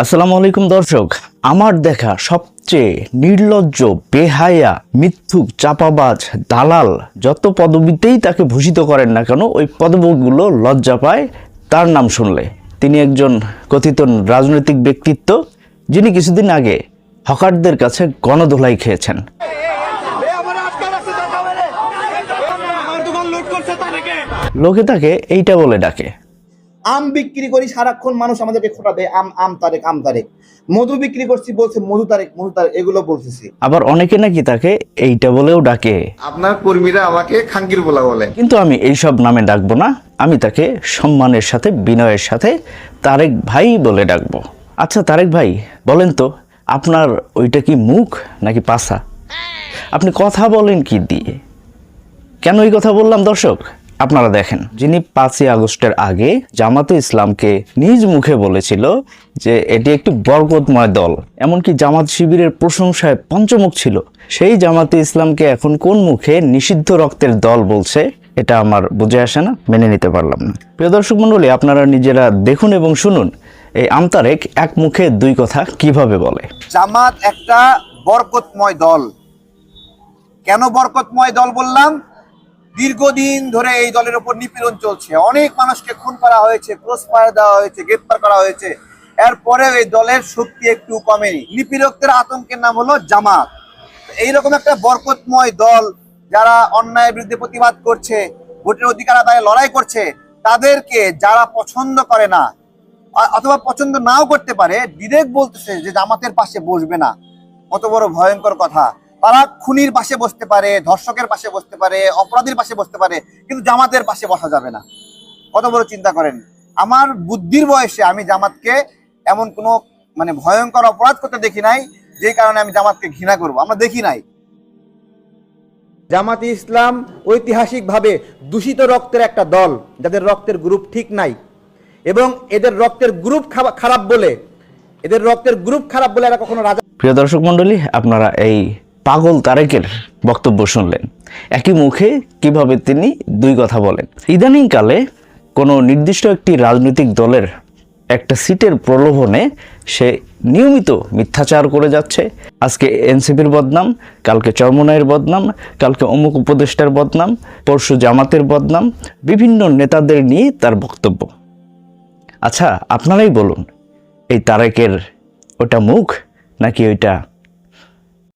আসসালামু আলাইকুম দর্শক। আমার দেখা সবচেয়ে নির্লজ্জ, বেহায়া, মিথ্যুক, চাপাবাজ দালাল যত পদবিতেই তাকে ভূষিত করেন না কেন, ওই পদবীগুলো লজ্জা পায় তার নাম শুনলে। তিনি একজন কথিত রাজনৈতিক ব্যক্তিত্ব, যিনি কিছুদিন আগে হকারদের কাছে গণধোলাই খেয়েছেন। লোকে তাকে এইটা বলে ডাকে। আম বিক্রি করি সারাক্ষণ মানুষ আমাদেরকে খোটা দেয় আম আম তারেক আম তারেক। মধু বিক্রি করছি বলছে মধু তারেক মধু তারেক এগুলো বলতেছি। আবার অনেকে নাকি তাকে এইটা বলেও ডাকে। আপনার কর্মীরা আমাকে খাঙ্কির বলা বলে। কিন্তু আমি এইসব নামে ডাকবো না আমি তাকে সম্মানের সাথে বিনয়ের সাথে তারেক ভাই বলে ডাকবো। আচ্ছা তারেক ভাই বলেন তো আপনার ওইটা কি মুখ নাকি পাছা? আপনি কথা বলেন কি দিয়ে? কেন এই কথা বললাম দর্শক? আপনারা দেখেন, যিনি পাঁচই আগস্টের আগে জামাতে ইসলামকে নিজ মুখে বলেছিল যে এটি একটি বরকতময় দল, এমনকি জামাত শিবিরের প্রশংসায় পঞ্চমুখ ছিল। সেই জামাতে ইসলামকে এখন কোন মুখে নিষিদ্ধ রক্তের দল বলছে, এটা আমার বুঝে আসে না, মেনে নিতে পারলাম না। প্রিয় দর্শক মণ্ডলী, আপনারা নিজেরা দেখুন এবং শুনুন, এই আমতারেক এক মুখে দুই কথা কীভাবে বলে। জামাত একটা বরকতময় দল। কেন বরকতময় দল বললাম? দীর্ঘদিন ধরে এই দলের উপর নিপীড়ন চলছে। অনেক মানুষকে খুন করা হয়েছে ক্রস ফায়ার দেওয়া হয়েছে, গ্রেপ্তার করা হয়েছে। এরপরেও এই দলের শক্তি একটু কমেনি। নিপীড়কদের আতঙ্কের নাম হলো জামাত। এইরকম একটা বরকতময় দল যারা অন্যায়ের বিরুদ্ধে প্রতিবাদ করছে, ভোটের অধিকার আদায়ে লড়াই করছে, তাদেরকে যারা পছন্দ করে না অথবা পছন্দ নাও করতে পারে ডিরেক্ট বলতেছে যে জামাতের পাশে বসবে না। কত বড় ভয়ঙ্কর কথা। তারা খুনির পাশে বসতে পারে ধর্ষকের পাশে বসতে পারে অপরাধীর পাশে বসতে পারে কিন্তু জামাতের পাশে বসা যাবে না। কত বড় চিন্তা করেন? আমার বুদ্ধির বয়সে আমি জামাতকে এমন কোনো মানে ভয়ঙ্কর অপরাধ করতে দেখি নাই যে কারণে আমি জামাতকে ঘৃণা করব। আমরা দেখি নাই। জামাতে ইসলাম ঐতিহাসিকভাবে দূষিত রক্তের একটা দল যাদের রক্তের গ্রুপ ঠিক নাই। এবং এদের রক্তের গ্রুপ খারাপ বলে এদের রক্তের গ্রুপ খারাপ বলে এরা কখনো রাজা প্রিয় দর্শক মণ্ডলী আপনারা এই পাগল তারেকের বক্তব্য শুনলেন। একই মুখে কীভাবে তিনি দুই কথা বলেন। ইদানিংকালে কোনো নির্দিষ্ট একটি রাজনৈতিক দলের একটা সিটের প্রলোভনে সে নিয়মিত মিথ্যাচার করে যাচ্ছে। আজকে এনসিপির বদনাম, কালকে চরমনায়ের বদনাম, কালকে অমুক উপদেষ্টার বদনাম, পরশু জামাতের বদনাম, বিভিন্ন নেতাদের নিয়ে তার বক্তব্য। আচ্ছা আপনারাই বলুন, এই তারেকের ওটা মুখ নাকি ওইটা